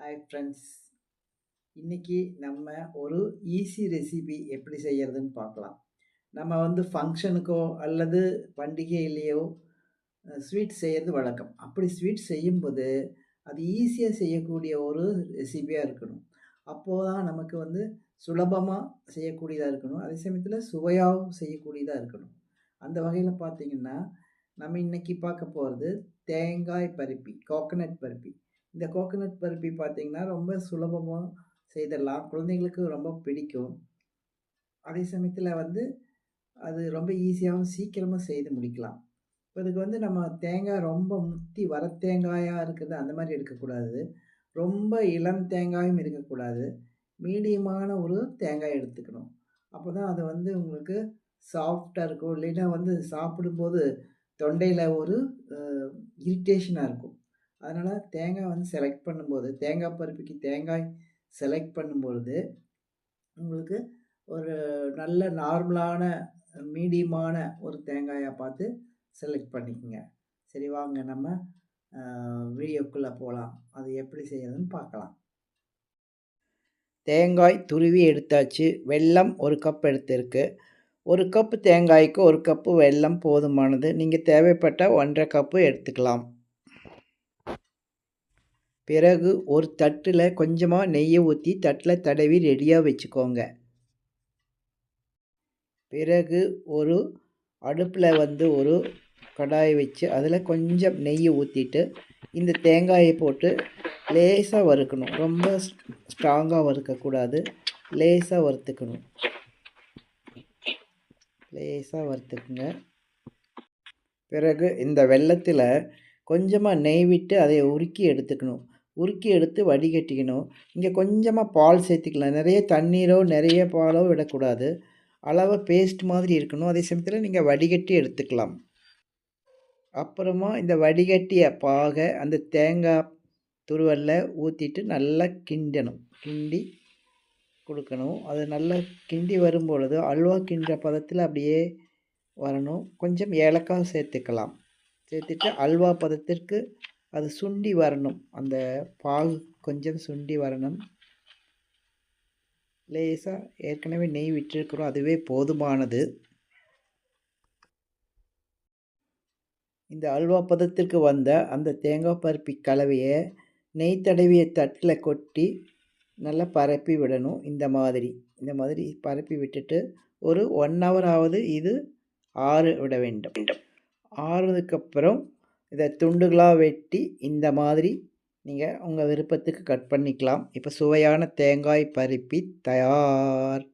Hi friends இன்றைக்கி நம்ம ஒரு ஈஸி ரெசிபி எப்படி செய்கிறதுன்னு பார்க்கலாம். நம்ம வந்து ஃபங்க்ஷனுக்கோ அல்லது பண்டிகையிலேயோ ஸ்வீட் செய்கிறது வழக்கம். அப்படி ஸ்வீட் செய்யும்போது அது ஈஸியாக செய்யக்கூடிய ஒரு ரெசிபியாக இருக்கணும். அப்போது தான் நமக்கு வந்து சுலபமாக செய்யக்கூடியதாக இருக்கணும். அதே சமயத்தில் சுவையாகவும் செய்யக்கூடியதாக இருக்கணும். அந்த வகையில் பார்த்திங்கன்னா நம்ம இன்றைக்கி பார்க்க போகிறது தேங்காய் பருப்பி கோகனட் பருப்பி. இந்த கோகனட் பருப்பி பார்த்திங்கன்னா ரொம்ப சுலபமாக செய்திடலாம் குழந்தைங்களுக்கு ரொம்ப பிடிக்கும். அதே சமயத்தில் வந்து அது ரொம்ப ஈஸியாகவும் சீக்கிரமாக செய்து முடிக்கலாம். இப்போ இதுக்கு வந்து நம்ம தேங்காய் ரொம்ப முத்தி வர தேங்காயாக இருக்குது அந்த மாதிரி எடுக்கக்கூடாது. ரொம்ப இளம் தேங்காயும் இருக்கக்கூடாது. மீடியமான ஒரு தேங்காய் எடுத்துக்கணும். அப்போ தான் அது வந்து உங்களுக்கு சாஃப்டாக இருக்கும். இல்லைன்னா வந்து சாப்பிடும்போது தொண்டையில் ஒரு இரிட்டேஷனாக இருக்கும். அதனால் தேங்காய் வந்து செலக்ட் பண்ணும்போது தேங்காய் பருப்பிக்கு தேங்காய் செலக்ட் பண்ணும்பொழுது உங்களுக்கு ஒரு நல்ல நார்மலான மீடியமான ஒரு தேங்காயை பார்த்து செலக்ட் பண்ணிக்கோங்க. சரி வாங்க நம்ம வீடியோக்குள்ளே போகலாம் அது எப்படி செய்யறதுன்னு பார்க்கலாம். தேங்காய் துருவி எடுத்தாச்சு. வெல்லம் ஒரு கப் எடுத்திருக்கு. ஒரு கப்பு தேங்காய்க்கு ஒரு கப்பு வெல்லம் போதுமானது. நீங்கள் தேவைப்பட்ட ஒன்றரை கப்பு எடுத்துக்கலாம். பிறகு ஒரு தட்டில் கொஞ்சமாக நெய்யை ஊற்றி தட்டில் தடவி ரெடியாக வச்சுக்கோங்க. பிறகு ஒரு அடுப்பில் வந்து ஒரு கடாயை வச்சு அதில் கொஞ்சம் நெய்யை ஊற்றிட்டு இந்த தேங்காயை போட்டு லேசாக வறுக்கணும். ரொம்ப ஸ்ட்ராங்காக வறுக்கக்கூடாது. லேசாக வறுத்துக்கணும். லேசாக வறுத்துக்குங்க. பிறகு இந்த வெள்ளத்தில் கொஞ்சமாக நெய் விட்டு அதை உருக்கி எடுத்துக்கணும். உருக்கி எடுத்து வடிகட்டிக்கணும். இங்கே கொஞ்சமாக பால் சேர்த்துக்கலாம். நிறைய தண்ணீரோ நிறைய பாலோ விடக்கூடாது. அளவாக பேஸ்ட் மாதிரி இருக்கணும். அதே சமயத்தில் நீங்கள் வடிகட்டி எடுத்துக்கலாம். அப்புறமா இந்த வடிகட்டிய பாகை அந்த தேங்காய் துருவலில் ஊற்றிட்டு நல்லா கிண்டணும். கிண்டி கொடுக்கணும். அது நல்லா கிண்டி வரும்பொழுது அல்வா கிண்டுற பதத்தில் அப்படியே வரணும். கொஞ்சம் ஏலக்காய் சேர்த்துக்கலாம். சேர்த்துட்டு அல்வா பதத்திற்கு அது சுண்டி வரணும். அந்த பாகு கொஞ்சம் சுண்டி வரணும். லேசாக ஏற்கனவே நெய் விட்டுருக்குறோம். அதுவே போதுமானது. இந்த அல்வா பதத்திற்கு வந்த அந்த தேங்காய் பருப்பி கலவையை நெய் தடவிய தட்டில் கொட்டி நல்லா பரப்பி விடணும். இந்த மாதிரி. இந்த மாதிரி பரப்பி விட்டுட்டு ஒரு ஒன் ஹவர் ஆவது இது ஆறு விட வேண்டும். ஆறுனதுக்கப்புறம் இதை துண்டுகளாக வெட்டி இந்த மாதிரி நீங்கள் உங்கள் விருப்பத்துக்கு கட் பண்ணிக்கலாம். இப்போ சுவையான தேங்காய் பருப்பி தயார்.